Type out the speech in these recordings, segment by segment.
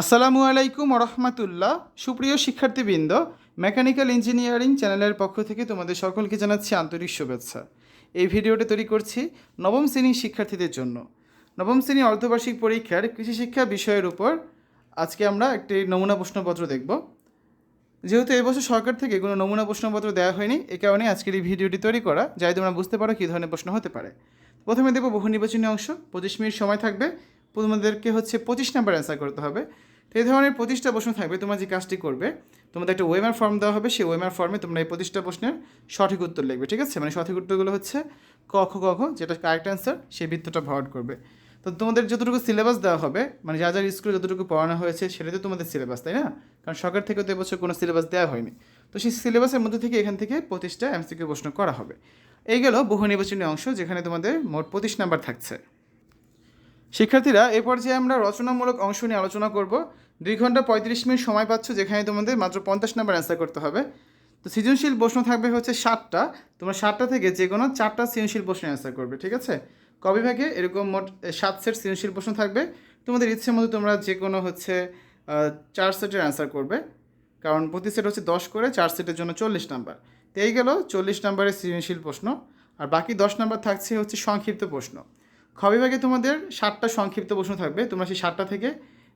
আসসালামু আলাইকুম রহমতুল্লাহ সুপ্রিয় শিক্ষার্থীবৃন্দ, মেকানিক্যাল ইঞ্জিনিয়ারিং চ্যানেলের পক্ষ থেকে তোমাদের সকলকে জানাচ্ছি আন্তরিক শুভেচ্ছা। এই ভিডিওটি তৈরি করছি নবম শ্রেণির শিক্ষার্থীদের জন্য। নবম শ্রেণি অর্ধবার্ষিক পরীক্ষার কৃষি শিক্ষা বিষয়ের উপর আজকে আমরা একটি নমুনা প্রশ্নপত্র দেখব। যেহেতু এবছর সরকার থেকে কোনো নমুনা প্রশ্নপত্র দেওয়া হয়নি, এ কারণে আজকের এই ভিডিওটি তৈরি করা, যাই তোমরা বুঝতে পারো কী ধরনের প্রশ্ন হতে পারে। প্রথমে দেখব বহু নির্বাচনী অংশ, পঁচিশ মিনিট সময় থাকবে। তোমাদেরকে হচ্ছে পঁচিশ নাম্বার অ্যান্সার করতে হবে। তো এই ধরনের পঁচিশটা প্রশ্ন থাকবে, তোমরা যে কাজটি করবে, তোমাদের একটা ওয়েমার ফর্ম দেওয়া হবে, সেই ওয়েমার ফর্মে তোমরা এই পঁচিশটা প্রশ্নের সঠিক উত্তর লিখবে, ঠিক আছে? মানে সঠিক উত্তরগুলো হচ্ছে ক, খ যেটা কারেক্ট অ্যান্সার সেই বৃত্তটা ভরাট করবে। তো তোমাদের যতটুকু সিলেবাস দেওয়া হবে মানে যা যার স্কুলে যতটুকু পড়ানো হয়েছে সেটাই তো তোমাদের সিলেবাস তাই না? কারণ সরকার থেকে তো এবছর কোনো সিলেবাস দেওয়া হয়নি। তো সেই সিলেবাসের মধ্যে থেকে এখান থেকে পঁচিশটা এমসিকিউ প্রশ্ন করা হবে। এই গেল বহু নির্বাচনী অংশ, যেখানে তোমাদের মোট পঁচিশ নাম্বার থাকছে। শিক্ষার্থীরা, এ পর্যায়ে আমরা রচনামূলক অংশ নিয়ে আলোচনা করব। দুই ঘণ্টা পঁয়ত্রিশ মিনিট সময় পাচ্ছ, যেখানে তোমাদের মাত্র পঞ্চাশ নাম্বার অ্যান্সার করতে হবে। তো সৃজনশীল প্রশ্ন থাকবে হচ্ছে সাতটা। তোমরা সাতটা থেকে যে কোনো চারটা সৃজনশীল প্রশ্ন অ্যান্সার করবে, ঠিক আছে? কবি ভাগে এরকম মোট সাত সেট সৃজনশীল প্রশ্ন থাকবে। তোমাদের ইচ্ছে মতো তোমরা যে কোনো হচ্ছে চার সেটের অ্যান্সার করবে। কারণ প্রতি সেট হচ্ছে দশ করে, চার সেটের জন্য চল্লিশ নাম্বার তো এই গেল চল্লিশ নাম্বারের সৃজনশীল প্রশ্ন। আর বাকি দশ নাম্বার থাকছে হচ্ছে সংক্ষিপ্ত প্রশ্ন। খ বিভাগে তোমাদের সাতটা সংক্ষিপ্ত প্রশ্ন থাকবে। তোমরা সেই সাতটা থেকে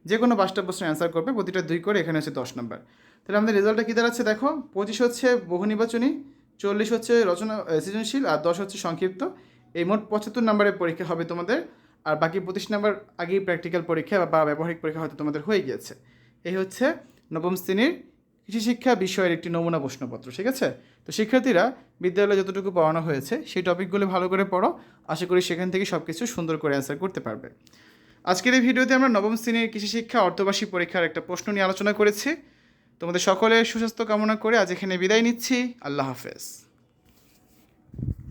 যে কোনো পাঁচটা প্রশ্ন অ্যান্সার করবে, প্রতিটা দুই করে এখানে হচ্ছে দশ নম্বর তাহলে আমাদের রেজাল্টটা কী দাঁড়াচ্ছে দেখো, পঁচিশ হচ্ছে বহু নির্বাচনী, চল্লিশ হচ্ছে রচনা সৃজনশীল আর দশ হচ্ছে সংক্ষিপ্ত। এই মোট পঁচাত্তর নাম্বারের পরীক্ষা হবে তোমাদের, আর বাকি পঁচিশ নম্বর আগেই প্র্যাকটিক্যাল পরীক্ষা বা ব্যবহারিক পরীক্ষা হয়তো তোমাদের হয়ে গিয়েছে। এই হচ্ছে নবম শ্রেণির কৃষি শিক্ষা বিষয়ের একটি নমুনা প্রশ্নপত্র, ঠিক আছে? তো শিক্ষার্থীরা, বিদ্যালয়ে যতটুকু পড়ানো হয়েছে, সেই টপিকগুলো ভালো করে পড়ো। আশা করি সেখান থেকে সব কিছু সুন্দর করে অ্যান্সার করতে পারবে। আজকের এই ভিডিওতে আমরা নবম শ্রেণির কৃষি শিক্ষা অর্ধবাসী পরীক্ষার একটা প্রশ্ন নিয়ে আলোচনা করেছি। তোমাদের সকলের সুস্বাস্থ্য কামনা করে আজ এখানে বিদায় নিচ্ছি। আল্লাহ হাফেজ।